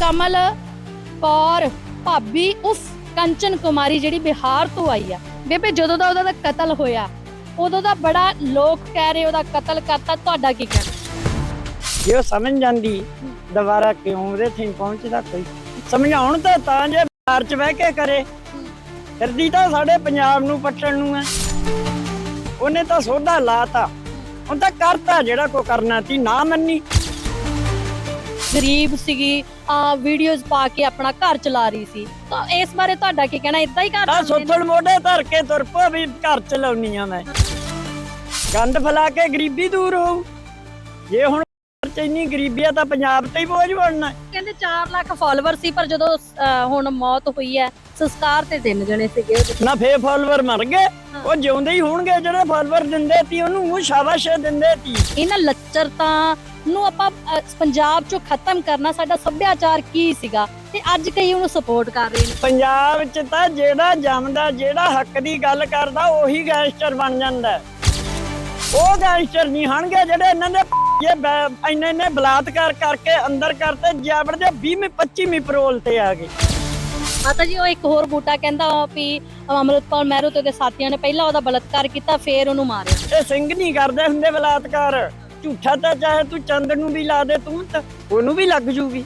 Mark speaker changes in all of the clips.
Speaker 1: ਕਮਲ ਕੌਰ, ਭਾਬੀ ਉਸ ਕੰਚਨ ਕੁਮਾਰੀ ਜਿਹੜੀ ਬਿਹਾਰ ਤੋਂ ਆਈ ਆ। ਬੇਬੇ, ਜਦੋਂ ਦਾ ਉਹਦਾ ਕਤਲ ਹੋਇਆ, ਉਦੋਂ ਦਾ ਬੜਾ ਲੋਕ ਕਹਿ ਰਹੇ ਉਹਦਾ ਕਤਲ ਕਰਤਾ, ਤੁਹਾਡਾ ਕੀ ਕਹਿਣਾ?
Speaker 2: ਜੇ ਉਹ ਸਮਝ ਜਾਂਦੀ ਦੁਬਾਰਾ ਕਿਉਂ ਉਹਦੇ ਥੀ ਪਹੁੰਚਦਾ ਕੋਈ? ਸਮਝਾਉਣ ਤਾਂ ਤਾਂ ਜੇ ਬਾਹਰ ਚ ਬਹਿ ਕੇ ਕਰੇ, ਫਿਰਦੀ ਤਾਂ ਸਾਡੇ ਪੰਜਾਬ ਨੂੰ ਪੱਟਣ ਨੂੰ ਹੈ। ਉਹਨੇ ਤਾਂ ਸੋਧਾ ਲਾਤਾ। ਹੁਣ ਤਾਂ ਕਰਤਾ ਜਿਹੜਾ ਕੋ ਕਰਨਾ ਸੀ, ਨਾ ਮੰਨੀ।
Speaker 1: ਗਰੀਬ ਸੀਗੀ ਆ ਵੀਡੀਓਜ਼ ਪਾ ਕੇ ਆਪਣਾ ਘਰ ਚਲਾ ਰਹੀ ਸੀ। ਤਾਂ ਇਸ ਬਾਰੇ ਤੁਹਾਡਾ ਕੀ ਕਹਿਣਾ? ਇਦਾਂ ਹੀ ਘਰ
Speaker 2: ਤਾਂ
Speaker 1: ਚਲਾਉਂਦੇ ਨੇ?
Speaker 2: ਮੋਢੇ ਧਰ ਕੇ ਤੁਰ ਪੋ ਵੀ ਘਰ ਚਲਾਉਣੀ ਆ ਮੈਂ। ਗੰਦ ਫਲਾ ਕੇ ਗਰੀਬੀ ਦੂਰ ਹੋਊ। ਜੇ ਹੁਣ ਚ ਇੰਨੀ ਗਰੀਬੀ ਆ ਤਾਂ ਪੰਜਾਬ ਤੇ ਹੀ ਬੋਝ ਬਣਨਾ
Speaker 1: ਕਹਿੰਦੇ 4 ਲੱਖ ਫਾਲੋਅਰ ਸੀ ਪਰ ਜਦੋਂ ਅਹ, ਹੁਣ ਮੌਤ ਹੋਈ ਹੈ ਸੰਸਕਾਰ ਤੇ ਤਿੰਨ ਜਣੇ ਸੀਗੇ ਉਹਦੇ
Speaker 2: ਨਾ ਫੇ ਫਾਲੋਅਰ ਮਰ ਗਏ। ਉਹ ਜਿਉਂਦੇ ਹੀ ਹੋਣਗੇ ਜਿਹੜੇ ਫਾਲੋਅਰ ਦਿੰਦੇ ਤੀ ਉਹਨੂੰ ਉਹ ਸ਼ਾਬਾਸ਼ ਦਿੰਦੇ ਤੀ
Speaker 1: ਇਹਨਾਂ ਲੱਚਰਤਾ ਨੂੰ ਆਪਾਂ ਅਹ, ਪੰਜਾਬ ਚੋਂ ਖਤਮ ਕਰਨਾ ਸਾਡਾ ਸੱਭਿਆਚਾਰ ਕੀ ਸੀਗਾ? ਤੇ ਅੱਜ ਕਈ ਉਹਨੂੰ ਸਪੋਰਟ ਕਰ ਰਹੇ ਨੇ।
Speaker 2: ਪੰਜਾਬ ਚ ਤਾਂ ਜਿਹੜਾ ਜੰਮਦਾ ਜਿਹੜਾ ਹੱਕ ਦੀ ਗੱਲ ਕਰਦਾ ਉਹੀ ਗੈਂਗਸਟਰ ਬਣ ਜਾਂਦਾ ਹੈ। ਉਹ ਗੈਂਗਸਟਰ ਨਹੀਂ ਹਣਗੇ ਜਿਹੜੇ ਇਹਨਾਂ ਦੇ ਇਹ ਬੈ- ਇੰਨੇ ਇੰਨੇ ਬਲਾਤਕਾਰ ਕਰਕੇ ਅੰਦਰ ਕਰਤੇ ਜਾਬੜ ਦੇ 20ਵੀਂ 25ਵੀਂ ਪਰੋਲ ਤੇ ਆ ਗਏ।
Speaker 1: ਮਾਤਾ ਜੀ ਉਹ ਇੱਕ ਹੋਰ ਬੂਟਾ ਕਹਿੰਦਾ ਵੀ ਅਮਰਤਪਾਲ ਮਹਿਰੋ ਤੇ ਉਹਦੇ ਸਾਥੀਆਂ ਨੇ ਪਹਿਲਾਂ ਉਹਦਾ ਬਲਤਕਾਰ ਕੀਤਾ ਫੇਰ ਉਹਨੂੰ ਮਾਰਿਆ।
Speaker 2: ਇਹ ਸਿੰਘ ਨਹੀਂ ਕਰਦੇ ਹੁੰਦੇ ਬਲਾਤਕਾਰ। ਝੂਠਾ ਤਾਂ ਚਾਹੇ ਤੂੰ ਚੰਦ ਨੂੰ ਵੀ ਲਾ ਦੇ ਤੂੰ ਤਾਂ ਉਹਨੂੰ ਵੀ ਲੱਗ ਜੂਗੀ।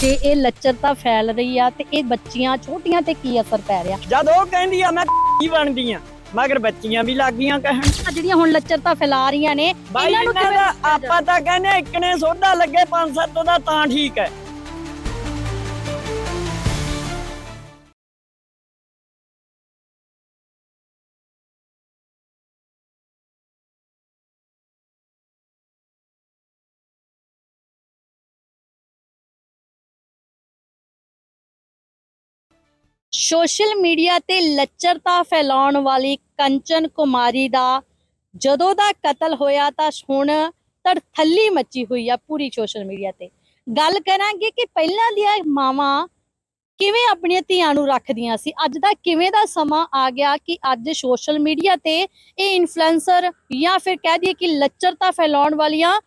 Speaker 1: ਤੇ ਇਹ ਲੱਚਰਤਾ ਫੈਲ ਰਹੀ ਆ ਤੇ ਇਹ ਬੱਚੀਆਂ ਛੋਟੀਆਂ ਤੇ ਕੀ ਅਸਰ ਪੈ ਰਿਹਾ?
Speaker 2: ਜਦ ਉਹ ਕਹਿੰਦੀ ਆ ਮੈਂ ਕੀ ਬਣਦੀ ਆ? ਮਗਰ ਬੱਚੀਆਂ ਵੀ ਲੱਗ ਗਈਆਂ ਕਹਿਣ।
Speaker 1: ਆ ਜਿਹੜੀਆਂ ਹੁਣ ਲੱਚਰਤਾ ਫੈਲਾ ਰਹੀਆਂ ਨੇ
Speaker 2: ਬਾਈ
Speaker 1: ਇਹਨਾਂ ਨੂੰ
Speaker 2: ਇਹਨਾਂ
Speaker 1: ਕਿਵੇਂ
Speaker 2: ਦਾ
Speaker 1: ਰੋਕਿਆ
Speaker 2: ਆਪਾਂ ਤਾਂ ਕਹਿੰਦੇ ਇੱਕਨੇ ਸੋਧਾ ਲੱਗੇ 5-7 ਦਾ ਤਾਂ ਠੀਕ ਹੈ।
Speaker 1: ਸੋਸ਼ਲ ਮੀਡੀਆ ਤੇ ਲੱਚਰਤਾ ਫੈਲਾਉਣ ਵਾਲੀ ਕੰਚਨ ਕੁਮਾਰੀ ਦਾ ਜਦੋਂ ਦਾ ਕਤਲ ਹੋਇਆ ਤਾਂ ਹੁਣ ਤੜਥੱਲੀ ਮੱਚੀ ਹੋਈ ਆ ਪੂਰੀ ਸੋਸ਼ਲ ਮੀਡੀਆ ਤੇ। ਗੱਲ ਕਰਾਂਗੇ ਕਿ ਪਹਿਲਾਂ ਦੀਆਂ ਮਾਵਾਂ ਕਿਵੇਂ ਆਪਣੀਆਂ ਧੀਆਂ ਨੂੰ ਰੱਖਦੀਆਂ ਸੀ? ਅੱਜ ਦਾ ਕਿਵੇਂ ਦਾ ਸਮਾਂ ਆ ਗਿਆ ਕਿ ਅੱਜ ਸੋਸ਼ਲ ਮੀਡੀਆ ਤੇ ਇਹ ਇਨਫਲੂਐਂਸਰ ਜਾਂ ਫਿਰ ਕਹਿ ਦਈਏ ਕਿ ਲੱਚਰਤਾ ਫੈਲਾਉਣ ਵਾਲੀਆਂ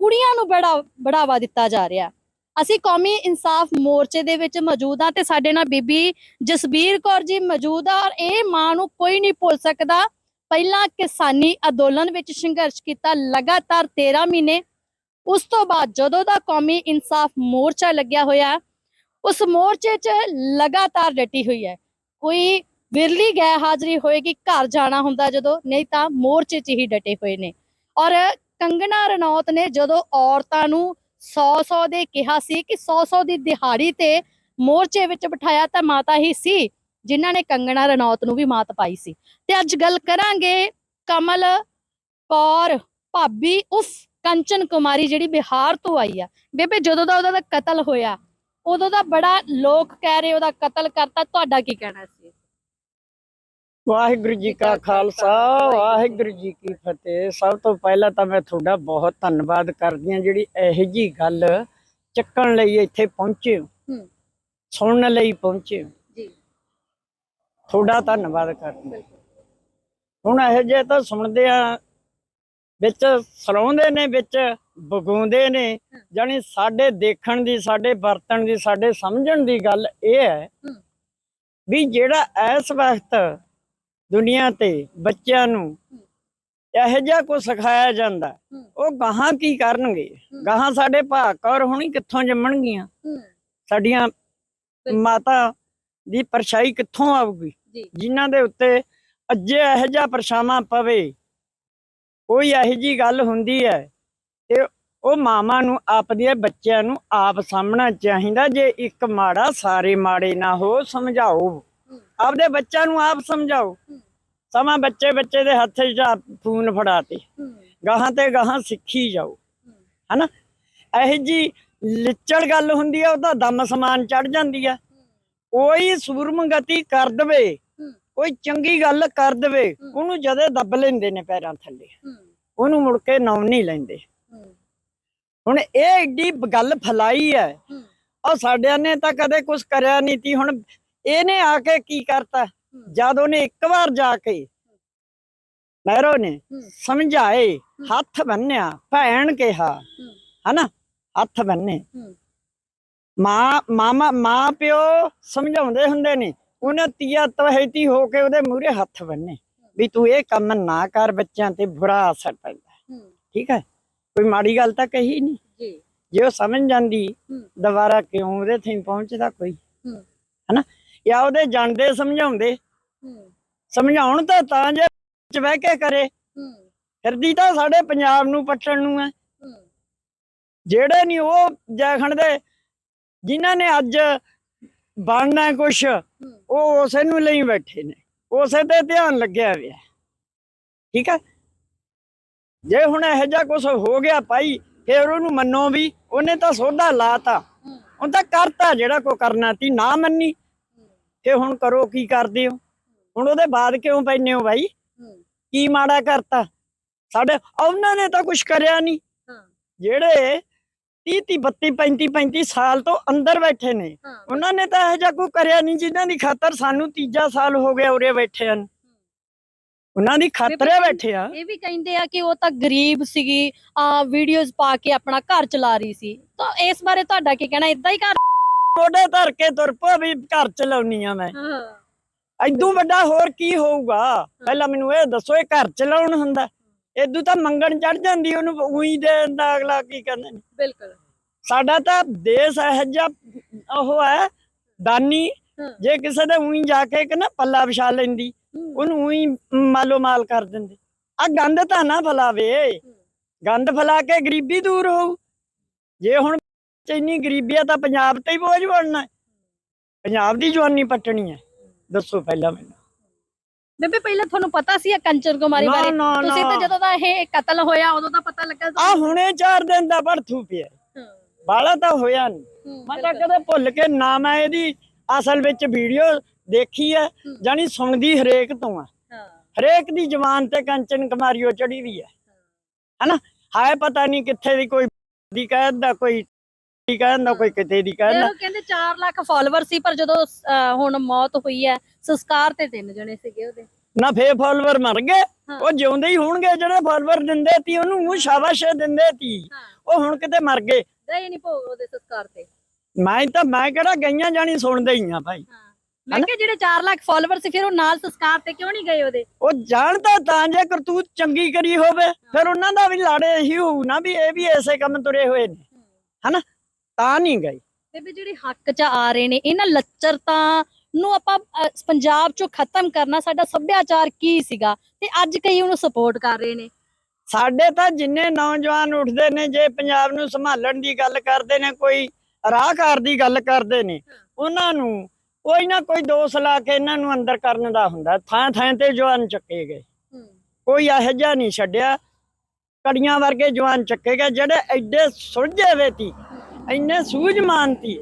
Speaker 1: ਕੁੜੀਆਂ ਨੂੰ ਬੜਾ ਬੜਾਵਾ ਦਿੱਤਾ ਜਾ ਰਿਹਾ। ਅਸੀਂ ਕੌਮੀ ਇਨਸਾਫ ਮੋਰਚੇ ਦੇ ਵਿੱਚ ਮੌਜੂਦ ਹਾਂ ਤੇ ਸਾਡੇ ਨਾਲ ਬੀਬੀ ਜਸਬੀਰ ਕੌਰ ਜੀ ਮੌਜੂਦ ਆ ਔਰ ਇਹ ਮਾਂ ਨੂੰ ਕੋਈ ਨਹੀਂ ਭੁੱਲ ਸਕਦਾ। ਪਹਿਲਾਂ ਕਿਸਾਨੀ ਅੰਦੋਲਨ ਵਿੱਚ ਸੰਘਰਸ਼ ਕੀਤਾ, ਲਗਾਤਾਰ 13 ਮਹੀਨੇ। ਉਸ ਤੋਂ ਬਾਅਦ ਜਦੋਂ ਦਾ ਕੌਮੀ ਇਨਸਾਫ ਮੋਰਚਾ ਲੱਗਿਆ ਹੋਇਆ, ਉਸ ਮੋਰਚੇ 'ਚ ਲਗਾਤਾਰ ਡਟੀ ਹੋਈ ਹੈ। ਕੋਈ ਵਿਰਲੀ ਗੈਰ ਹਾਜ਼ਰੀ ਹੋਏਗੀ, ਘਰ ਜਾਣਾ ਹੁੰਦਾ ਜਦੋਂ, ਨਹੀਂ ਤਾਂ ਮੋਰਚੇ 'ਚ ਹੀ ਡਟੇ ਹੋਏ ਨੇ। ਔਰ ਕੰਗਣਾ ਰਣੌਤ ਨੇ ਜਦੋਂ ਔਰਤਾਂ ਨੂੰ 100-100 ਦੇ ਕਿਹਾ ਸੀ ਕਿ 100-100 ਦੀ ਦਿਹਾੜੀ ਤੇ ਮੋਰਚੇ ਵਿੱਚ ਬਿਠਾਇਆ ਤਾਂ ਮਾਤਾ ਹੀ ਸੀ, ਜਿਨ੍ਹਾਂ ਨੇ ਕੰਗਣਾ ਰਣੌਤ ਨੂੰ ਵੀ ਮਾਤ ਪਾਈ ਸੀ। ਤੇ ਅੱਜ ਗੱਲ ਕਰਾਂਗੇ ਕਮਲ ਕੌਰ, ਭਾਬੀ ਉਸ ਕੰਚਨ ਕੁਮਾਰੀ ਜਿਹੜੀ ਬਿਹਾਰ ਤੋਂ ਆਈ ਆ। ਬੇਬੇ, ਜਦੋਂ ਦਾ ਉਹਦਾ ਦਾ ਕਤਲ ਹੋਇਆ, ਉਦੋਂ ਦਾ ਬੜਾ ਲੋਕ ਕਹਿ ਰਹੇ ਉਹਦਾ ਕਤਲ ਕਰਤਾ, ਤੁਹਾਡਾ ਕੀ ਕਹਿਣਾ ਸੀ?
Speaker 2: ਵਾਹਿਗੁਰੂ ਜੀ ਕਾ ਖਾਲਸਾ ਵਾਹਿਗੁਰੂ ਜੀ ਕੀ ਫਤਿਹ। ਸਭ ਤੋਂ ਪਹਿਲਾਂ ਤਾਂ ਮੈਂ ਤੁਹਾਡਾ ਬਹੁਤ ਧੰਨਵਾਦ ਕਰਦੀ ਹਾਂ ਜਿਹੜੀ ਇਹੋ ਜੀ ਗੱਲ ਚੱਕਣ ਲਈ ਇੱਥੇ ਪਹੁੰਚੇ ਹੋ। ਸੁਣਨ ਲਈ ਪਹੁੰਚੇ ਹੋ।
Speaker 1: ਜੀ।
Speaker 2: ਤੁਹਾਡਾ ਧੰਨਵਾਦ ਕਰਦੀ ਹਾਂ। ਹੁਣ ਇਹੋ ਜਿਹੇ ਤਾਂ ਸੁਣਦੇ ਆ ਵਿੱਚ ਸਰਾਉਂਦੇ ਨੇ ਵਿੱਚ ਬਗਾਉਂਦੇ ਨੇ ਜਾਣੀ ਸਾਡੇ ਦੇਖਣ ਦੀ ਸਾਡੇ ਵਰਤਣ ਦੀ ਸਾਡੇ ਸਮਝਣ ਦੀ ਗੱਲ ਇਹ ਹੈ
Speaker 1: ਹੂੰ।
Speaker 2: ਵੀ ਜਿਹੜਾ ਇਸ ਵਕਤ ਦੁਨੀਆ ਤੇ ਬੱਚਿਆਂ ਨੂੰ ਇਹੋ ਜਿਹਾ ਕੁਝ ਸਿਖਾਇਆ ਜਾਂਦਾ। ਉਹ ਗਾਹਾਂ ਕੀ ਕਰਨਗੇ? ਗਾਹਾਂ ਸਾਡੇ ਭਾਗ ਕੌਰ ਹੁਣੀ ਕਿੱਥੋਂ ਜੰਮਣਗੀਆਂ? ਸਾਡੀਆਂ ਮਾਤਾ ਦੀ ਪਰਛਾਈ ਕਿੱਥੋਂ ਆਊਗੀ? ਜਿਨ੍ਹਾਂ ਦੇ ਉੱਤੇ ਅੱਜੇ ਇਹੋ ਜਿਹਾ ਪਰਛਾਵਾਂ ਪਵੇ ਕੋਈ ਇਹੋ ਜੀ ਗੱਲ ਹੁੰਦੀ ਹੈ ਤੇ ਉਹ ਮਾਮਾ ਨੂੰ ਆਪਦੇ ਬੱਚਿਆਂ ਨੂੰ ਆਪ ਸਾਹਮਣਾ ਚਾਹੀਦਾ ਜੇ ਇੱਕ ਮਾੜਾ ਸਾਰੇ ਮਾੜੇ ਨਾ ਹੋ ਸਮਝਾਓ। ਆਪਦੇ ਬੱਚਿਆਂ ਨੂੰ ਆਪ ਸਮਝਾਓ। ਸਮਾਂ ਬੱਚੇ ਬੱਚੇ ਦੇ ਹੱਥ 'ਚ ਫੋਨ ਫੜਾਤੇ। ਗਾਹਾਂ ਤੇ ਗਾਹਾਂ ਸਿੱਖੀ ਜਾਓ। ਹਨਾ? ਇਹ ਜੀ ਲਿਚੜ ਗੱਲ ਹੁੰਦੀ ਆ ਉਹਦਾ ਦਮ ਸਮਾਨ ਚੜ ਜਾਂਦੀ ਆ। ਕੋਈ ਸੂਰਮ ਕਰ ਦਵੇ, ਕੋਈ ਚੰਗੀ ਗੱਲ ਕਰ ਦਵੇ, ਉਹਨੂੰ ਜਦੇ ਦੱਬ ਲੈਂਦੇ ਨੇ ਪੈਰਾਂ ਥੱਲੇ। ਉਹਨੂੰ ਮੁੜ ਕੇ ਨਾਮ ਨਹੀਂ ਲੈਂਦੇ। ਹੁਣ ਇਹ ਏਡੀ ਗੱਲ ਫਲਾਈ ਹੈ ਉਹ ਸਾਡਿਆਂ ਨੇ ਤਾਂ ਕਦੇ ਕੁਝ ਕਰਿਆ ਨਹੀਂ ਤੀ, ਹੁਣ ਇਹਨੇ ਆ ਕੇ ਕੀ ਕਰਤਾ? ਜਦ ਉਹਨੇ ਇੱਕ ਵਾਰ ਜਾ ਕੇ ਮਹਿਰੋ ਨੇ। ਸਮਝਾਏ ਹੱਥ ਬੰਨਿਆ ਭੈਣ ਕਿਹਾ। ਹਨਾ? ਹੱਥ ਬੰਨੇ। ਮਾਂ ਮਾਮਾ ਮਾਂ ਪਿਓ ਸਮਝਾਉਂਦੇ ਹੁੰਦੇ ਨੇ ਉਹਨੇ ਤੀਆ ਤਵਹਿਤੀ ਹੋ ਕੇ ਉਹਦੇ ਮੂਹਰੇ ਹੱਥ ਬੰਨੇ ਵੀ ਤੂੰ ਇਹ ਕੰਮ ਨਾ ਕਰ ਬੱਚਿਆਂ ਤੇ ਬੁਰਾ ਅਸਰ ਪੈਂਦਾ। ਠੀਕ ਹੈ? ਕੋਈ ਮਾੜੀ ਗੱਲ ਤਾਂ ਕਹੀ ਨਹੀਂ
Speaker 1: ਜੀ।
Speaker 2: ਜੇ ਉਹ ਸਮਝ ਜਾਂਦੀ। ਦੁਬਾਰਾ ਕਿਉਂ ਉਹਦੇ ਥੀ ਪਹੁੰਚਦਾ ਕੋਈ। ਹਨਾ? ਜਾਂ ਉਹਦੇ ਜਾਣਦੇ ਸਮਝਾਉਂਦੇ। ਸਮਝਾਉਣ ਤਾਂ ਤਾਂ ਜੇ ਚ ਬਹਿ ਕੇ ਕਰੇ।
Speaker 1: ਹੂੰ।
Speaker 2: ਫਿਰਦੀ ਤਾਂ ਸਾਡੇ ਪੰਜਾਬ ਨੂੰ ਪੱਟਣ ਨੂੰ ਹੈ। ਜਿਹੜੇ ਨਹੀਂ ਉਹ ਜੈਖਣ ਦੇ ਜਿਨ੍ਹਾਂ ਨੇ ਅੱਜ ਬਣਨਾ ਕੁਛ ਉਹ ਉਸੇ ਨੂੰ ਲਈ ਬੈਠੇ ਨੇ। ਉਸੇ ਤੇ ਧਿਆਨ ਲੱਗਿਆ ਹੋਇਆ। ਠੀਕ ਹੈ? ਜੇ ਹੁਣ ਇਹੋ ਜਿਹਾ ਕੁਝ ਹੋ ਗਿਆ ਭਾਈ ਫਿਰ ਉਹਨੂੰ ਮੰਨੋ ਵੀ ਉਹਨੇ ਤਾਂ ਸੋਧਾ ਲਾਤਾ। ਉਹ ਤਾਂ ਕਰਤਾ ਜਿਹੜਾ ਕੋ ਕਰਨਾ ਸੀ ਨਾ ਮੰਨੀ। ਤੇ ਹੁਣ ਕਰੋ ਕੀ ਕਰਦੇ ਹੋ? ਹੁਣ ਉਹਦੇ ਬਾਅਦ ਕਿਉਂ ਪੈਨੇ ਹੋ ਭਾਈ
Speaker 1: ਹੂੰ।
Speaker 2: ਕੀ ਮਾੜਾ ਕਰਤਾ? ਸਾਡੇ ਉਹਨਾਂ ਨੇ ਤਾਂ ਕੁਝ ਕਰਿਆ ਨਹੀਂ। ਜਿਹੜੇ 30 30 32 35 35 ਸਾਲ ਤੋਂ ਅੰਦਰ ਬੈਠੇ ਨੇ ਉਹਨਾਂ ਨੇ ਤਾਂ ਇਹੋ ਜਿਹਾ ਕੋਈ ਕਰਿਆ ਨਹੀਂ ਜਿਨ੍ਹਾਂ ਦੀ ਖਾਤਰ ਸਾਨੂੰ ਤੀਜਾ ਸਾਲ ਹੋ ਗਿਆ ਉਰੇ ਬੈਠੇ ਹਨ ਉਹਨਾਂ ਦੀ ਖਾਤਰੇ ਬੈਠੇ ਆ।
Speaker 1: ਇਹ ਵੀ ਕਹਿੰਦੇ ਆ ਕਿ ਉਹ ਤਾਂ ਗਰੀਬ ਸੀਗੀ ਆ ਵੀਡੀਓਜ਼ ਪਾ ਕੇ ਆਪਣਾ ਘਰ ਚਲਾ ਰਹੀ ਸੀ। ਤਾਂ ਇਸ ਬਾਰੇ ਤੁਹਾਡਾ ਕੀ ਕਹਿਣਾ? ਇਦਾਂ ਹੀ ਕਰ
Speaker 2: ਮੋਢੇ ਧਰ ਕੇ ਤੁਰ ਪੋ ਵੀ ਘਰ ਚਲਾਉਣੀ ਆ ਮੈਂ। ਐਦੂ ਵੱਡਾ ਹੋਰ ਕੀ ਹੋਊਗਾ? ਪਹਿਲਾਂ ਮੈਨੂੰ ਇਹ ਦੱਸੋ ਇਹ ਘਰ ਚਲਾਉਣ ਹੁੰਦਾ। ਏਦੂ ਤਾਂ ਮੰਗਣ ਚੜ ਜਾਂਦੀ ਉਹਨੂੰ ਉਹੀ ਦੇ ਦਿੰਦਾ ਅਗਲਾ ਕੀ ਕਹਿੰਦੇ ਨੇ?
Speaker 1: ਬਿਲਕੁਲ।
Speaker 2: ਸਾਡਾ ਤਾਂ ਦੇਸ਼ ਇਹੋ ਜਿਹਾ ਉਹ ਹੈ ਦਾਨੀ। ਜੇ ਕਿਸੇ ਦੇ ਉਹੀ ਜਾ ਕੇ ਇੱਕ ਨਾ ਪੱਲਾ ਵਿਛਾ ਲੈਂਦੀ ਉਹਨੂੰ ਉਹੀ ਮਾਲੋ ਮਾਲ ਕਰ ਦਿੰਦੇ। ਆ ਗੰਦ ਤਾਂ ਨਾ ਫਲਾਵੇ। ਗੰਦ ਫਲਾ ਕੇ ਗਰੀਬੀ ਦੂਰ ਹੋਊ। ਜੇ ਹੁਣ ਇੰਨੀ ਗਰੀਬੀ ਆ ਤਾਂ ਪੰਜਾਬ ਤੇ ਹੀ ਬੋਝ ਬਣਨਾ ਹੈ। ਪੰਜਾਬ ਦੀ ਜਵਾਨੀ ਪੱਟਣੀ ਹੈ। ਦੱਸੋ ਪਹਿਲਾਂ ਮੈਨੂੰ।
Speaker 1: ਬੇਬੇ ਪਹਿਲਾਂ ਤੁਹਾਨੂੰ ਪਤਾ ਸੀ ਇਹ ਕੰਚਨ ਕੁਮਾਰੀ ਬਾਰੇ? ਤੁਸੀਂ। ਤਾਂ ਜਦੋਂ ਦਾ ਇਹ ਕਤਲ ਹੋਇਆ ਉਦੋਂ ਤਾਂ ਪਤਾ ਲੱਗਾ
Speaker 2: ਆ ਹੁਣੇ ਚਾਰ ਦਿਨ ਦਾ ਭੜਥੂ ਪਿਆ।
Speaker 1: ਹਾਂ।
Speaker 2: ਬਾਲਾ ਤਾਂ ਹੋਇਆ ਨਹੀਂ ਮੈਂ ਤਾਂ ਕਦੇ ਭੁੱਲ ਕੇ ਨਾ ਮੈਂ ਇਹਦੀ ਅਸਲ ਵਿੱਚ ਵੀਡੀਓ ਦੇਖੀ ਹੈ ਜਾਨੀ ਸੁਣਦੀ ਹਰੇਕ ਤੋਂ ਆ।
Speaker 1: ਹਾਂ।
Speaker 2: ਹਰੇਕ ਦੀ ਜ਼ਬਾਨ ਤੇ ਕੰਚਨ ਕੁਮਾਰੀਓ ਚੜੀ ਵੀ ਹੈ। ਹਨਾ? ਹਾਏ ਪਤਾ ਨਹੀਂ ਕਿੱਥੇ ਦੀ ਕੋਈ ਦੀ ਕਹਿੰਦਾ ਕੋਈ ਦੀ ਕਹਿੰਦਾ ਕੋਈ ਕਿਤੇ ਦੀ। ਕਹਿੰਦਾ
Speaker 1: ਉਹ ਕਹਿੰਦੇ 4 ਲੱਖ ਫਾਲੋਅਰ ਸੀ ਪਰ ਜਦੋਂ ਅਹ, ਹੁਣ ਮੌਤ ਹੋਈ ਹੈ ਸੰਸਕਾਰ ਤੇ ਤਿੰਨ ਜਣੇ ਸੀਗੇ ਉਹਦੇ।
Speaker 2: ਨਾ ਫੇ ਫਾਲੋਅਰ ਮਰ ਗਏ।
Speaker 1: ਹਾਂ।
Speaker 2: ਉਹ ਜਿਉਂਦੇ ਹੀ ਹੋਣਗੇ ਜਿਹੜੇ ਫਾਲੋਅਰ ਦਿੰਦੇ ਤੀ ਉਹਨੂੰ ਉਹ ਸ਼ਾਬਾਸ਼ ਦਿੰਦੇ ਤੀ
Speaker 1: ਹਾਂ।
Speaker 2: ਉਹ ਹੁਣ ਕਿਤੇ ਮਰ ਗਏ।
Speaker 1: ਗਏ ਨਹੀਂ ਭੋਗ ਉਹਦੇ ਸੰਸਕਾਰ ਤੇ।
Speaker 2: ਮੈਂ ਤਾਂ ਮੈਂ ਕਿਹੜਾ ਗਈਆਂ ਜਾਣੀ ਸੁਣਦੇ ਹੀ ਆ ਭਾਈ।
Speaker 1: ਹਾਂ। ਮੈਂ ਕਿਹਾ ਜਿਹੜੇ 4 ਲੱਖ ਫਾਲੋਅਰ ਸੀ ਫਿਰ ਉਹ ਨਾਲ ਸੰਸਕਾਰ ਤੇ ਕਿਉਂ ਨਹੀਂ ਗਏ ਉਹਦੇ?
Speaker 2: ਉਹ ਜਾਣਦਾ ਤਾਂ ਜੇ ਕਰਤੂਤ ਚੰਗੀ ਕਰੀ ਹੋਵੇ ਫਿਰ ਉਹਨਾਂ ਦਾ ਵੀ ਲਾੜੇ ਇਹੀ ਹੋਊ ਨਾ ਵੀ ਇਹ ਵੀ ਐਸੇ ਕੰਮ ਤੁਰੇ ਹੋਏ ਨੇ। ਹਨਾ? ਤਾਂ ਨਹੀਂ ਗਈ।
Speaker 1: ਬੇਬੇ ਜਿਹੜੇ ਹੱਕ 'ਚ ਆ ਰਹੇ ਨੇ ਇਹਨਾਂ ਲੱਚਰਤਾ ਨੂੰ ਆਪਾਂ ਪੰਜਾਬ 'ਚੋਂ ਖਤਮ ਕਰਨਾ ਸਾਡਾ ਸੱਭਿਆਚਾਰ ਕੀ ਸੀਗਾ? ਤੇ ਅੱਜ ਕਈ ਉਹਨੂੰ ਸਪੋਰਟ ਕਰ ਰਹੇ ਨੇ।
Speaker 2: ਸਾਡੇ ਤਾਂ ਜਿੰਨੇ ਨੌਜਵਾਨ ਉੱਠਦੇ ਨੇ ਜੇ ਪੰਜਾਬ ਨੂੰ ਸੰਭਾਲਣ ਦੀ ਗੱਲ ਕਰਦੇ ਨੇ ਕੋਈ ਰਾਹਕਾਰ ਦੀ ਗੱਲ ਕਰਦੇ ਨੇ ਉਹਨਾਂ ਨੂੰ ਕੋਈ ਨਾ ਕੋਈ ਦੋਸ਼ ਲਾ ਕੇ ਇਹਨਾਂ ਨੂੰ ਅੰਦਰ ਕਰਨ ਦਾ ਹੁੰਦਾ ਥਾਂ ਥਾਂ ਤੇ ਜਵਾਨ ਚੱਕੇ ਗਏ। ਕੋਈ ਇਹੋ ਜਿਹਾ ਨਹੀਂ ਛੱਡਿਆ। ਕੜੀਆਂ ਵਰਗੇ ਜਵਾਨ ਚੱਕੇ ਗਏ ਜਿਹੜੇ ਐਡੇ ਸੁਲਝੇ ਵੇ ਤੀ ਇੰਨੇ ਸੂਝਵਾਨ ਤੀ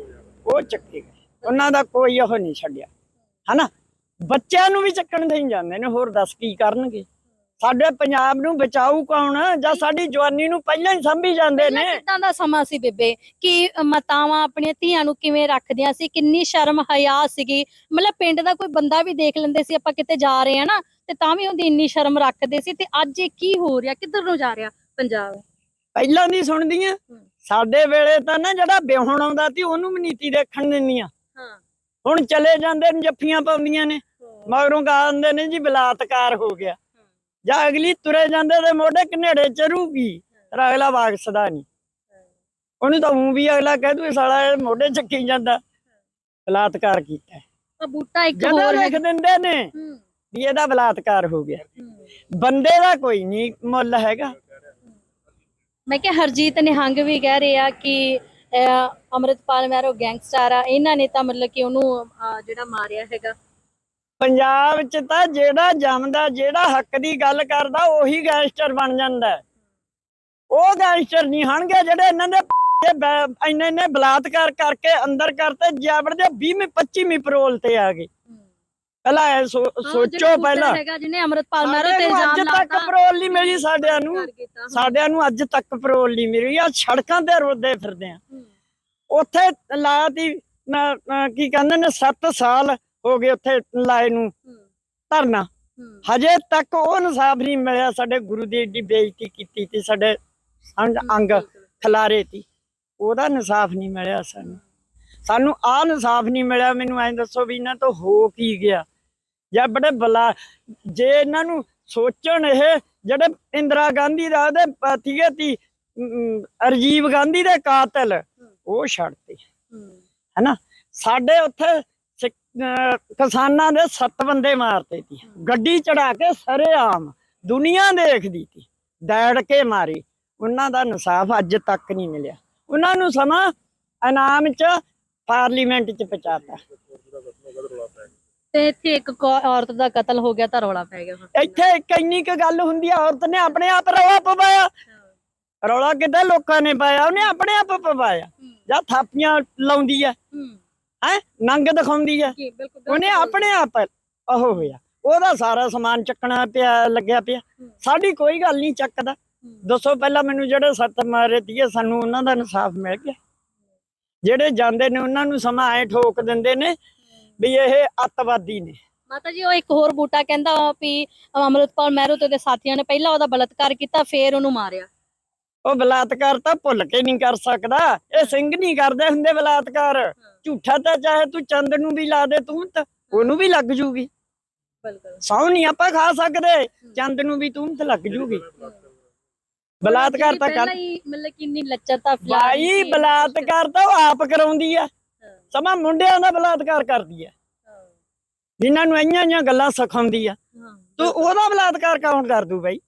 Speaker 2: ਉਹ ਚੱਕੇ ਗਏ। ਉਹਨਾਂ ਦਾ ਕੋਈ ਉਹ ਨਹੀਂ ਛੱਡਿਆ। ਹਨਾ? ਬੱਚਿਆਂ ਨੂੰ ਵੀ ਚੱਕਣ ਦੇ ਹੀ ਜਾਂਦੇ ਨੇ ਹੋਰ ਦੱਸ ਕੀ ਕਰਨਗੇ? ਸਾਡੇ ਪੰਜਾਬ ਨੂੰ ਬਚਾਊ ਕੌਣ ਜਾਂ ਸਾਡੀ ਜਵਾਨੀ ਨੂੰ ਪਹਿਲਾਂ ਹੀ ਸੰਭੀ ਜਾਂਦੇ ਨੇ?
Speaker 1: ਕਿੱਦਾਂ ਦਾ ਸਮਾਂ ਸੀ ਬੇਬੇ? ਕਿ ਮਾਤਾਵਾਂ ਆਪਣੀਆਂ ਧੀਆਂ ਨੂੰ ਕਿਵੇਂ ਰੱਖਦੀਆਂ ਸੀ? ਕਿੰਨੀ ਸ਼ਰਮ ਹਯਾ ਸੀਗੀ? ਮਤਲਬ ਪਿੰਡ ਦਾ ਕੋਈ ਬੰਦਾ ਵੀ ਦੇਖ ਲੈਂਦੇ ਸੀ ਆਪਾਂ ਕਿਤੇ ਜਾ ਰਹੇ ਆ ਨਾ ਤੇ ਤਾਂ ਵੀ ਉਹਦੀ ਇੰਨੀ ਸ਼ਰਮ ਰੱਖਦੇ ਸੀ। ਤੇ ਅੱਜ ਇਹ ਕੀ ਹੋ ਰਿਹਾ? ਕਿੱਧਰ ਨੂੰ ਜਾ ਰਿਹਾ ਪੰਜਾਬ?
Speaker 2: ਪਹਿਲਾਂ ਦੀ ਸੁਣਦੀਆਂ ਸਾਡੇ ਵੇਲੇ ਤਾਂ ਨਾ ਜਿਹੜਾ ਵਿਆਹਣ ਆਉਂਦਾ ਸੀ ਉਹਨੂੰ ਵੀ ਨੀਤੀ ਦੇਖਣ ਦਿੰਦੀਆਂ।
Speaker 1: ਹਾਂ।
Speaker 2: ਹੁਣ ਚਲੇ ਜਾਂਦੇ ਨੇ ਜੱਫੀਆਂ ਪਾਉਂਦੀਆਂ ਨੇ। ਮਗਰੋਂ ਕਹਿੰਦੇ ਨੇ ਜੀ ਬਲਾਤਕਾਰ ਹੋ ਗਿਆ। ਜਾਂ ਅਗਲੀ ਤੁਰੇ ਜਾਂਦੇ ਤੇ ਮੋਢੇ ਕਨੇੜੇ ਚਰੂਗੀ ਪਰ ਅਗਲਾ ਵਾਗਸਦਾ ਨਹੀਂ ਉਹਨੂੰ ਤਾਂ ਉਂ ਵੀ ਅਗਲਾ ਕਹਿ ਦੂ ਇਹ ਸਾਲਾ ਇਹ ਮੋਢੇ ਚੱਕੀ ਜਾਂਦਾ। ਬਲਾਤਕਾਰ ਕੀਤਾ।
Speaker 1: ਆ ਬੂਟਾ ਇੱਕ ਹੋਰ
Speaker 2: ਲਿਖ ਦਿੰਦੇ ਨੇ ਵੀ ਇਹਦਾ ਬਲਾਤਕਾਰ ਹੋ ਗਿਆ। ਬੰਦੇ ਦਾ ਕੋਈ ਨਹੀਂ ਮੁੱਲ ਹੈਗਾ।
Speaker 1: ਮੈਂ ਕਿਹਾ ਹਰਜੀਤ ਨਿਹੰਗ ਵੀ ਕਹਿ ਰਹੇ ਆ ਕਿ ਅਹ, ਅੰਮ੍ਰਿਤਪਾਲ ਮਹਿਰੋ ਗੈਂਗਸਟਰ ਆ ਇਹਨਾਂ ਨੇ ਤਾਂ ਮਤਲਬ ਕਿ ਉਹਨੂੰ ਜਿਹੜਾ ਮਾਰਿਆ ਹੈਗਾ।
Speaker 2: ਪੰਜਾਬ 'ਚ ਤਾਂ ਜਿਹੜਾ ਜੰਮਦਾ ਜਿਹੜਾ ਹੱਕ ਦੀ ਗੱਲ ਕਰਦਾ ਉਹੀ ਗੈਂਗਸਟਰ ਬਣ ਜਾਂਦਾ ਉਹ ਗੈਂਗਸਟਰ ਨਹੀਂ ਹਣਗੇ ਜਿਹੜੇ ਇਹਨਾਂ ਦੇ ਇੰਨੇ ਇੰਨੇ ਬਲਾਤਕਾਰ ਕਰਕੇ ਅੰਦਰ ਕਰਤੇ ਜਾਬੜ ਦੇ 20ਵੀਂ 25ਵੀਂ ਪਰੋਲ ਤੇ ਆ ਗਏ। ਪਹਿਲਾਂ ਇਹ ਸੋ- ਸੋਚੋ ਪਹਿਲਾਂ।
Speaker 1: ਹੈਗਾ ਜਿਹਨੇ ਅੰਮ੍ਰਿਤਪਾਲ ਮਹਿਰੋ ਤੇ
Speaker 2: ਸਾਡੇ ਨੂੰ
Speaker 1: ਇਲਜ਼ਾਮ
Speaker 2: ਅੱਜ ਤੱਕ
Speaker 1: ਲਾਤਾ।
Speaker 2: ਪਰੋਲ ਨਹੀਂ ਮਿਲੀ ਸਾਡਿਆਂ ਨੂੰ। ਸਾਡਿਆਂ ਨੂੰ ਅੱਜ ਤੱਕ ਪਰੋਲ ਨਹੀਂ ਮਿਲੀ। ਆ ਸੜਕਾਂ ਤੇ ਰੋਦੇ ਫਿਰਦੇ ਆ। ਉੱਥੇ ਨਾ- ਨਾ ਕੀ ਕਹਿੰਦੇ ਨੇ 7 ਸਾਲ ਹੋ ਗਏ ਉੱਥੇ ਲਾਏ ਨੂੰ। ਧਰਨਾ। ਹਜੇ ਤੱਕ ਉਹ ਇਨਸਾਫ ਨਹੀਂ ਮਿਲਿਆ। ਸਾਡੇ ਗੁਰੂ ਦੀ ਏਡੀ ਬੇਇੱਜ਼ਤੀ ਕੀਤੀ ਤੀ ਸਾਡੇ ਅੰਗ ਅੰਗ ਖਲਾਰੇ ਤੀ। ਉਹਦਾ ਇਨਸਾਫ ਨਹੀਂ ਮਿਲਿਆ ਸਾਨੂੰ। ਸਾਨੂੰ ਆਹ ਇਨਸਾਫ ਨਹੀਂ ਮਿਲਿਆ। ਮੈਨੂੰ ਐਂ ਦੱਸੋ ਵੀ ਇਹਨਾਂ ਤੋਂ ਹੋ ਕੀ ਗਿਆ? ਜਾਂ ਬੜੇ ਬਲਾ ਜੇ ਇਹਨਾਂ ਨੂੰ ਸੋਚਣ ਇਹ ਜਿਹੜੇ ਇੰਦਰਾ ਗਾਂਧੀ ਦਾ ਉਹਦੇ ਪਤੀ ਤੀ ਰਾਜੀਵ ਗਾਂਧੀ ਦੇ ਕਾਤਲ, ਉਹ ਛੱਡਤੇ। ਹੈਨਾ? ਸਾਡੇ ਉੱਥੇ ਕਿਸਾਨਾਂ ਦੇ ਸੱਤ ਬੰਦੇ ਮਾਰਤੇ ਤੀ ਗੱਡੀ ਚੜਾ ਕੇ ਸਰੇਆਮ ਦੁਨੀਆ ਦੇਖਦੀ ਤੀ ਦੈੜ ਕੇ ਮਾਰੀ। ਉਹਨਾਂ ਦਾ ਇਨਸਾਫ ਅੱਜ ਤੱਕ ਨਹੀਂ ਮਿਲਿਆ। ਉਹਨਾਂ ਨੂੰ ਸਮਾਂ ਇਨਾਮ ਚ ਪਾਰਲੀਮੈਂਟ ਚ ਪਹੁੰਚਾਤਾ।
Speaker 1: ਤੇ ਇੱਥੇ ਇੱਕ ਕੌ- ਔਰਤ ਦਾ ਕਤਲ ਹੋ ਗਿਆ ਤਾਂ ਰੌਲਾ ਪੈ ਗਿਆ ਹੁਣ
Speaker 2: ਇੱਥੇ ਇੱਕ ਇੰਨੀ ਕੁ ਗੱਲ ਹੁੰਦੀ ਆ ਔਰਤ ਨੇ ਆਪਣੇ ਆਪ ਰੌਲਾ ਪਵਾਇਆ। ਰੌਲਾ ਕਿੱਦਾਂ ਲੋਕਾਂ ਨੇ ਪਾਇਆ? ਉਹਨੇ ਆਪਣੇ ਆਪ ਪਵਾਇਆ। ਜਾਂ ਥਾਪੀਆਂ ਲਾਉਂਦੀ ਆ।
Speaker 1: ਹੂੰ।
Speaker 2: ਹੈ? ਨੰਗ ਦਿਖਾਉਂਦੀ ਆ।
Speaker 1: ਜੀ ਬਿਲਕੁਲ
Speaker 2: ਉਹਨੇ ਆਪਣੇ ਆਪ ਉਹ ਹੋਇਆ। ਉਹਦਾ ਸਾਰਾ ਸਮਾਨ ਚੱਕਣਾ ਪਿਆ ਲੱਗਿਆ ਪਿਆ। ਸਾਡੀ ਕੋਈ ਗੱਲ ਨਹੀਂ ਚੱਕਦਾ। ਦੱਸੋ ਪਹਿਲਾਂ ਮੈਨੂੰ ਜਿਹੜੇ ਸੱਤ ਮਾਰੇ ਤੀਏ ਸਾਨੂੰ ਉਹਨਾਂ ਦਾ ਇਨਸਾਫ ਮਿਲ ਗਿਆ। ਜਿਹੜੇ ਜਾਂਦੇ ਨੇ ਉਹਨਾਂ ਨੂੰ ਸਮਾਂ ਐ ਠੋਕ ਦਿੰਦੇ ਨੇ ਵੀ ਇਹ ਅੱਤਵਾਦੀ ਨੇ।
Speaker 1: ਮਾਤਾ ਜੀ ਉਹ ਇੱਕ ਹੋਰ ਬੂਟਾ ਕਹਿੰਦਾ ਵੀ ਅਮਰਤਪਾਲ ਮਹਿਰੋ ਤੇ ਉਹਦੇ ਸਾਥੀਆਂ ਨੇ ਪਹਿਲਾਂ ਉਹਦਾ ਬਲਤਕਾਰ ਕੀਤਾ ਫੇਰ ਉਹਨੂੰ ਮਾਰਿਆ।
Speaker 2: ਉਹ ਬਲਾਤਕਾਰ ਤਾਂ ਭੁੱਲ ਕੇ ਨਹੀਂ ਕਰ ਸਕਦਾ। ਇਹ ਸਿੰਘ ਨਹੀਂ ਕਰਦੇ ਹੁੰਦੇ ਬਲਾਤਕਾਰ। ਝੂਠਾ ਤਾਂ ਚਾਹੇ ਤੂੰ ਚੰਦ ਨੂੰ ਵੀ ਲਾ ਦੇ ਤੂੰ ਤਾਂ ਉਹਨੂੰ ਵੀ ਲੱਗ ਜੂਗੀ।
Speaker 1: ਬਿਲਕੁਲ।
Speaker 2: ਸੌ ਨਹੀਂ ਆਪਾਂ ਖਾ ਸਕਦੇ। ਚੰਦ ਨੂੰ ਵੀ ਤੂੰ ਤਾਂ ਲੱਗ ਜੂਗੀ। ਬਲਾਤਕਾਰ ਤਾਂ ਕਰ
Speaker 1: ਮਤਲਬ ਕਿੰਨੀ ਲੱਚਰਤਾ ਦਿੱਤੀ।
Speaker 2: ਬਲਾਤਕਾਰ ਤਾਂ ਉਹ ਆਪ ਕਰਾਉਂਦੀ ਆ। ਸਮਾਂ ਮੁੰਡਿਆਂ ਦਾ ਬਲਾਤਕਾਰ ਕਰਦੀ
Speaker 1: ਹਾਂ,
Speaker 2: ਜਿਨ੍ਹਾਂ ਨੂੰ ਇੰਨੀਆਂ ਇੰਨੀਆਂ ਗੱਲਾਂ ਸਿਖਾਉਂਦੀ ਆ। ਤੂੰ ਉਹਦਾ ਬਲਾਤਕਾਰ ਕੌਣ ਕਰ ਦੂ ਬਈ?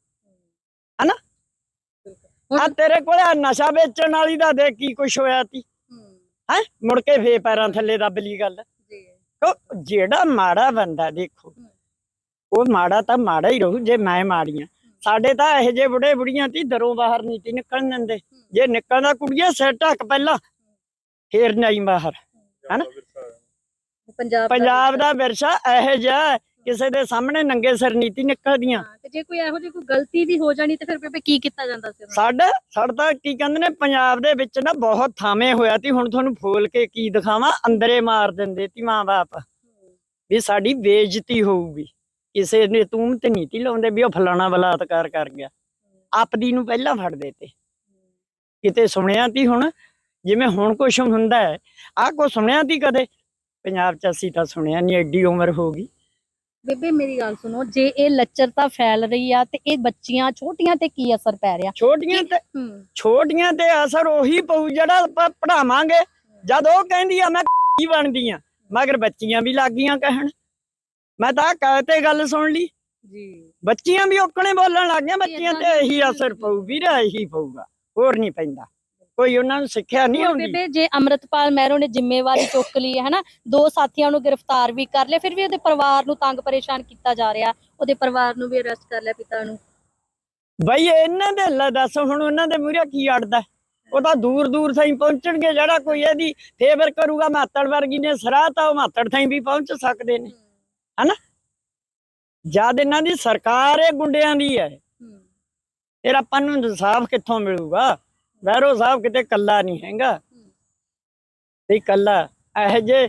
Speaker 1: ਹੁਣ-
Speaker 2: ਆ ਤੇਰੇ ਕੋਲ ਆ ਨਸ਼ਾ ਵੇਚਣ ਵਾਲੀ ਦਾ ਦੇਖ ਕੀ ਕੁਛ ਹੋਇਆ ਤੀ।
Speaker 1: ਹੂੰ,
Speaker 2: ਮੁੜ ਕੇ ਫੇ ਪੈਰਾਂ ਥੱਲੇ ਦੱਬ ਲਈ ਗੱਲ।
Speaker 1: ਜੀ।
Speaker 2: ਜਿਹੜਾ ਮਾੜਾ ਬੰਦਾ ਦੇਖੋ ਉਹ ਮਾੜਾ ਤਾਂ ਮਾੜਾ ਹੀ ਰਹੂ ਜੇ ਮੈਂ ਮਾੜੀਆਂ ਸਾਡੇ ਤਾਂ ਇਹੋ ਜਿਹੇ ਬੁੜੇ ਬੁੜੀਆਂ ਤੀ ਦਰੋਂ ਬਾਹਰ ਨਹੀਂ ਤੀ ਨਿਕਲਣ ਦਿੰਦੇ। ਜੇ ਨਿਕਲਦਾ ਕੁੜੀਏ ਸਿਰ ਢੱਕ ਪਹਿਲਾਂ ਫੇਰ ਨਹੀਂ ਬਾਹਰ। ਹਨਾ?
Speaker 1: ਪੰਜਾਬ
Speaker 2: ਪੰਜਾਬ ਦਾ ਵਿਰਸਾ ਇਹੋ ਜਿਹਾ ਹੈ, ਕਿਸੇ ਦੇ ਸਾਹਮਣੇ ਨੰਗੇ ਸਿਰ ਨੀਤੀ ਨਿਕਲਦੀਆਂ।
Speaker 1: ਹਾਂ, ਤੇ ਜੇ ਕੋਈ ਇਹੋ ਜਿਹੀ ਕੋਈ ਗਲਤੀ ਵੀ ਹੋ ਜਾਣੀ ਤੇ ਫਿਰ ਬੇਬੇ ਕੀ ਕੀਤਾ ਜਾਂਦਾ ਸੀ ਉਹਨਾਂ
Speaker 2: ਸਾਡਾ ਸਾਡਾ ਕੀ ਕਹਿੰਦੇ ਨੇ ਪੰਜਾਬ ਦੇ ਵਿੱਚ ਨਾ ਬਹੁਤ ਥਾਵੇਂ ਹੋਇਆ ਤੀ ਹੁਣ ਤੁਹਾਨੂੰ ਫੋਲ ਕੇ ਕੀ ਦਿਖਾਵਾਂ ਅੰਦਰੇ ਮਾਰ ਦਿੰਦੇ ਤੀ ਮਾਂ-ਬਾਪ ਵੀ ਸਾਡੀ ਬੇਇੱਜ਼ਤੀ ਹੋਊਗੀ। ਕਿਸੇ ਨੇ ਤੂੰ ਤੇ ਨੀਤੀ ਲਾਉਂਦੇ ਵੀ ਉਹ ਫਲਾਣਾ ਬਲਾਤਕਾਰ ਕਰ ਗਿਆ। ਆਪਦੀ ਨੂੰ ਪਹਿਲਾਂ ਫੜ ਦੇਤੇ। ਕਿਤੇ ਸੁਣਿਆ ਤੀ ਹੁਣ? ਜਿਵੇਂ ਹੁਣ ਕੁਛ ਹੁੰਦਾ ਹੈ ਆਹ ਕੋ ਸੁਣਿਆ ਤੀ ਕਦੇ? ਪੰਜਾਬ ਚ ਅਸੀਂ ਤਾਂ ਸੁਣਿਆ ਨਹੀਂ ਐਡੀ ਉਮਰ ਹੋ ਗਈ।
Speaker 1: ਬੇਬੇ ਮੇਰੀ ਗੱਲ ਸੁਣੋ ਜੇ ਇਹ ਲੱਚਰਤਾ ਫੈਲ ਰਹੀ ਆ ਤੇ ਇਹ ਬੱਚੀਆਂ ਛੋਟੀਆਂ ਤੇ ਕੀ ਅਸਰ ਪੈ ਰਿਹਾ?
Speaker 2: ਛੋਟੀਆਂ ਤੇ ਛੋਟੀਆਂ ਤੇ ਅਸਰ ਉਹੀ ਪਊ ਜਿਹੜਾ ਆਪਾਂ ਪੜਾਵਾਂਗੇ ਜਦ ਉਹ ਕਹਿੰਦੀ ਆ ਮੈਂ ਕੀ ਬਣਦੀ ਆ? ਮਗਰ ਬੱਚੀਆਂ ਵੀ ਲੱਗੀਆਂ ਕਹਿਣ। ਮੈਂ ਤਾਂ ਕਹਿ ਤੇ ਗੱਲ ਸੁਣ ਲਈ।
Speaker 1: ਜੀ।
Speaker 2: ਬੱਚੀਆਂ ਵੀ ਓਕਣੇ ਬੋਲਣ ਲੱਗ ਗਈਆਂ ਬੱਚੀਆਂ ਤੇ ਇਹੀ ਅਸਰ ਪਊ ਵੀਰ ਇਹੀ ਪਊਗਾ ਹੋਰ ਨਹੀਂ ਪੈਂਦਾ। ਕੋਈ ਉਹਨਾਂ ਨੂੰ ਸਿੱਖਿਆ ਨਹੀਂ ਆਉਂਦੀ।
Speaker 1: ਬੇਬੇ ਜੇ ਅਮਰਤਪਾਲ ਮਹਿਰੋ ਨੇ ਜ਼ਿੰਮੇਵਾਰੀ ਚੁੱਕ ਲਈ ਹੈ ਹਨਾ? ਦੋ ਸਾਥੀਆਂ ਨੂੰ ਗ੍ਰਿਫਤਾਰ ਵੀ ਕਰ ਲਿਆ ਫਿਰ ਵੀ ਉਹਦੇ ਪਰਿਵਾਰ ਨੂੰ ਤੰਗ ਪਰੇਸ਼ਾਨ ਕੀਤਾ ਜਾ ਰਿਹਾ। ਉਹਦੇ ਪਰਿਵਾਰ ਨੂੰ ਵੀ ਅਰੈਸਟ ਕਰ ਲਿਆ ਪਿਤਾ ਨੂੰ।
Speaker 2: ਬਈ ਇਹਨਾਂ ਦੇ ਲੈ ਦੱਸ ਹੁਣ ਉਹਨਾਂ ਦੇ ਮੂਹਰੇ ਕੀ ਅੜਦਾ? ਉਹ ਤਾਂ ਦੂਰ ਦੂਰ ਤਾਈਂ ਪਹੁੰਚਣਗੇ ਜਿਹੜਾ ਕੋਈ ਇਹਦੀ ਫੇਵਰ ਕਰੂਗਾ ਮਾਤੜ ਵਰਗੀ ਨੇ ਸਰਾਹ ਤਾਂ ਉਹ ਮਾਤੜ ਤਾਈਂ ਵੀ ਪਹੁੰਚ ਸਕਦੇ ਨੇ ਜਦ ਇਹਨਾਂ ਦੀ ਸਰਕਾਰ ਇਹ ਗੁੰਡਿਆਂ ਦੀ ਹੈ
Speaker 1: ਹੂੰ।
Speaker 2: ਫਿਰ ਆਪਾਂ ਨੂੰ ਇਨਸਾਫ ਕਿੱਥੋਂ ਮਿਲੂਗਾ? ਵੈਰੋ ਸਾਹਿਬ ਕਿਤੇ ਕੱਲਾ ਨਹੀਂ ਹੈਗਾ। ਤੇ ਕੱਲਾ, ਇਹ ਜੇ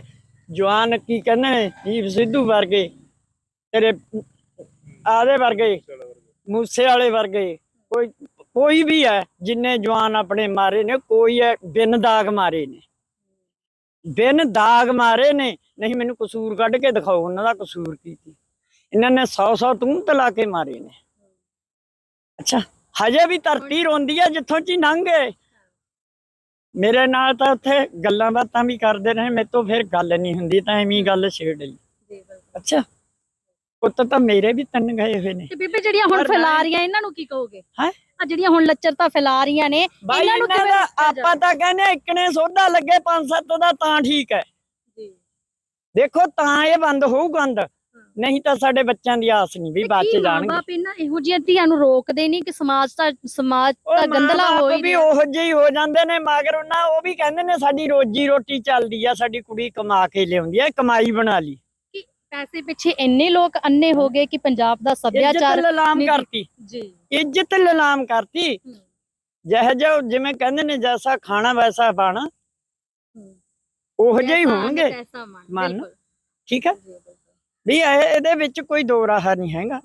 Speaker 2: ਜਵਾਨ ਕੀ ਕਹਿੰਦੇ ਨੇ, ਜੀਵ ਸਿੱਧੂ ਵਰਗੇ, ਤੇਰੇ ਆਦੇ ਵਰਗੇ, ਮੂਸੇ ਵਾਲੇ ਵਰਗੇ, ਕੋਈ ਕੋਈ ਵੀ ਹੈ, ਜਿੰਨੇ ਜਵਾਨ ਆਪਣੇ ਮਾਰੇ ਨੇ, ਕੋਈ ਹੈ, ਬਿਨ ਦਾਗ ਮਾਰੇ ਨੇ। ਬਿਨ ਦਾਗ ਮਾਰੇ ਨੇ, ਨਹੀਂ ਮੈਨੂੰ ਕਸੂਰ ਕੱਢ ਕੇ ਦਿਖਾਓ, ਉਹਨਾਂ ਦਾ ਕਸੂਰ ਕੀ ਸੀ। ਇਹਨਾਂ ਨੇ 100 100 ਤੂੰ ਤਲਾ ਕੇ ਮਾਰੇ ਨੇ। ਅੱਛਾ। ਹਜੇ ਵੀ ਧਰਤੀ ਰੋਂਦੀ ਹੈ ਜਿੱਥੋਂ ਚ ਹੀ ਲੰਘੇ ਮੇਰੇ ਨਾਲ ਤਾਂ ਉੱਥੇ ਗੱਲਾਂ ਬਾਤਾਂ ਵੀ ਕਰਦੇ ਰਹੇ ਮੇਰੇ ਤੋਂ ਫਿਰ ਗੱਲ ਨਹੀਂ ਹੁੰਦੀ ਤਾਂ ਐਵੇਂ ਗੱਲ ਛੇੜ ਲਈ।
Speaker 1: ਜੀ
Speaker 2: ਅੱਛਾ। ਪੁੱਤ ਤਾਂ ਮੇਰੇ ਵੀ ਤਿੰਨ ਗਏ ਹੋਏ ਨੇ।
Speaker 1: ਤੇ ਬੀਬੀ ਜਿਹੜੀਆਂ ਹੁਣ ਫੈਲਾ ਰਹੀਆਂ ਇਹਨਾਂ ਨੂੰ ਕੀ ਕਹੋਗੇ?
Speaker 2: ਹੈਂ?
Speaker 1: ਆ ਜਿਹੜੀਆਂ ਹੁਣ ਲੱਚਰਤਾ ਫੈਲਾ ਰਹੀਆਂ ਨੇ ਇਹਨਾਂ ਨੂੰ ਕਿਵੇਂ
Speaker 2: ਆਪਾਂ ਤਾਂ ਕਹਿੰਦੇ ਇੱਕਨੇ ਸੋਧਾ ਲੱਗੇ ਪੰਜ ਸੱਤ ਦਾ ਤਾਂ ਠੀਕ ਹੈ।
Speaker 1: ਜੀ।
Speaker 2: ਦੇਖੋ ਤਾਂ ਇਹ ਬੰਦ ਹੋਊ ਗੰਦ। ਨਹੀਂ ਤਾਂ ਸਾਡੇ ਬੱਚਿਆਂ ਦੀ ਆਸ ਨਹੀਂ ਵੀ ਬਾਅਦ ਚ ਜਾਣਗੇ।
Speaker 1: ਬਾਪ ਇਹਨਾਂ ਇਹੋ ਜਿਹੀਆਂ ਧੀਆਂ ਨੂੰ ਰੋਕਦੇ ਨਹੀਂ ਕਿ ਸਮਾਜ ਦਾ ਸਮਾਜ ਤਾਂ ਗੰਦਲਾ ਹੋ ਹੀ
Speaker 2: ਵੀ
Speaker 1: ਰਿਹਾ।
Speaker 2: ਉਹੋ ਜਿਹੇ ਹੀ ਹੋ ਜਾਂਦੇ ਨੇ ਮਗਰ ਉਹਨਾਂ ਉਹ ਵੀ ਕਹਿੰਦੇ ਨੇ ਸਾਡੀ ਰੋਜੀ ਰੋਟੀ ਚੱਲਦੀ ਆ ਸਾਡੀ ਕੁੜੀ ਕਮਾ ਕੇ ਲਿਆਉਂਦੀ ਆ ਕਮਾਈ ਬਣਾ ਲਈ।
Speaker 1: ਕਿ ਪੈਸੇ ਪਿੱਛੇ ਇੰਨੇ ਲੋਕ ਅੰਨੇ ਹੋ ਗਏ ਕਿ ਪੰਜਾਬ ਦਾ
Speaker 2: ਇੱਜ਼ਤ
Speaker 1: ਸੱਭਿਆਚਾਰ
Speaker 2: ਲਲਾਮ
Speaker 1: ਨਹੀਂ-
Speaker 2: ਕਰਤੀ।
Speaker 1: ਜੀ।
Speaker 2: ਇੱਜ਼ਤ ਲਲਾਮ ਕਰਤੀ।
Speaker 1: ਹੂੰ,
Speaker 2: ਜਿਹੋ ਜਿਹਾ ਜਿਵੇਂ ਕਹਿੰਦੇ ਨੇ ਜੈਸਾ ਖਾਣਾ ਵੈਸਾ ਬਾਣਾ
Speaker 1: ਹੂੰ।
Speaker 2: ਉਹੋ ਜਿਹੇ ਹੀ
Speaker 1: ਪੈਸਾ
Speaker 2: ਹੋਣਗੇ।
Speaker 1: ਪੈਸਾ ਮਨ
Speaker 2: ਮਨ।
Speaker 1: ਬਿਲਕੁਲ,
Speaker 2: ਠੀਕ ਹੈ
Speaker 1: ਜੀ।
Speaker 2: ਵੀ ਇਹ ਇਹਦੇ ਵਿੱਚ ਕੋਈ ਦੋ ਰਾਹ ਨਹੀਂ ਹੈਗਾ।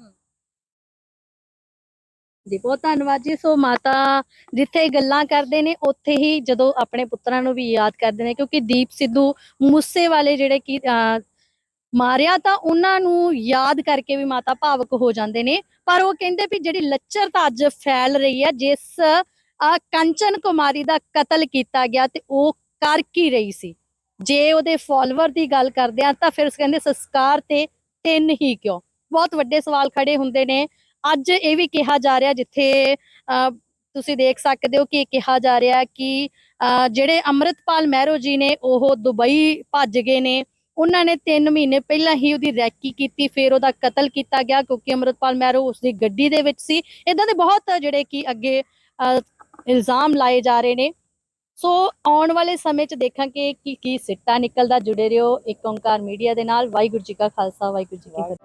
Speaker 1: ਜੀ ਬਹੁਤ ਧੰਨਵਾਦ ਜੀ। ਸੋ ਮਾਤਾ ਜਿੱਥੇ ਗੱਲਾਂ ਕਰਦੇ ਨੇ ਉੱਥੇ ਹੀ ਜਦੋਂ ਆਪਣੇ ਪੁੱਤਰਾਂ ਨੂੰ ਵੀ ਯਾਦ ਕਰਦੇ ਨੇ ਕਿਉਂਕਿ ਦੀਪ ਸਿੱਧੂ ਮੂਸੇ ਵਾਲੇ ਜਿਹੜੇ ਕਿ ਅਹ, ਮਾਰਿਆ ਤਾਂ ਉਹਨਾਂ ਨੂੰ ਯਾਦ ਕਰਕੇ ਵੀ ਮਾਤਾ ਭਾਵਕ ਹੋ ਜਾਂਦੇ ਨੇ। ਪਰ ਉਹ ਕਹਿੰਦੇ ਵੀ ਜਿਹੜੀ ਲੱਚਰਤਾ ਅੱਜ ਫੈਲ ਰਹੀ ਹੈ ਜਿਸ ਅਹ, ਕੰਚਨ ਕੁਮਾਰੀ ਦਾ ਕਤਲ ਕੀਤਾ ਗਿਆ ਤੇ ਉਹ ਕਰ ਕੀ ਰਹੀ ਸੀ? ਜੇ ਉਹਦੇ ਫਾਲੋਅਰ ਦੀ ਗੱਲ ਕਰਦੇ ਆ, ਤਾਂ ਫਿਰ ਕਹਿੰਦੇ ਸੰਸਕਾਰ ਤੇ ਤਿੰਨ ਹੀ ਕਿਉਂ? ਬਹੁਤ ਵੱਡੇ ਸਵਾਲ ਖੜੇ ਹੁੰਦੇ ਨੇ। ਅੱਜ ਇਹ ਵੀ ਕਿਹਾ ਜਾ ਰਿਹਾ ਜਿੱਥੇ ਤੁਸੀਂ ਦੇਖ ਸਕਦੇ ਹੋ ਕਿ ਕਿਹਾ ਜਾ ਰਿਹਾ ਕਿ ਜਿਹੜੇ ਅੰਮ੍ਰਿਤਪਾਲ ਮਹਿਰੋ ਜੀ ਨੇ, ਉਹ ਦੁਬਈ ਭੱਜ ਗਏ ਨੇ। ਉਹਨਾਂ ਨੇ 3 ਮਹੀਨੇ ਪਹਿਲਾਂ ਹੀ ਉਹਦੀ ਰੈਕੀ ਕੀਤੀ, ਫਿਰ ਉਹਦਾ ਕਤਲ ਕੀਤਾ ਗਿਆ ਕਿਉਂਕਿ ਅੰਮ੍ਰਿਤਪਾਲ ਮਹਿਰੋ ਉਸ ਦੀ ਗੱਡੀ ਦੇ ਵਿੱਚ ਸੀ। ਇਦਾਂ ਦੇ ਬਹੁਤ ਜਿਹੜੇ ਕਿ ਅੱਗੇ ਇਲਜ਼ਾਮ ਲਾਏ ਜਾ ਰਹੇ ਨੇ। ਸੋ ਆਉਣ ਵਾਲੇ ਸਮੇਂ 'ਚ ਦੇਖਾਂਗੇ ਕਿ, ਕੀ ਸਿੱਟਾ ਨਿਕਲਦਾ ਜੁੜੇ ਰਹੋ ਇੱਕ ਓੰਕਾਰ ਮੀਡੀਆ ਦੇ ਨਾਲ। ਵਾਹਿਗੁਰੂ ਜੀ ਕਾ ਖਾਲਸਾ, ਵਾਹਿਗੁਰੂ ਜੀ ਕੀ ਫਤਿਹ।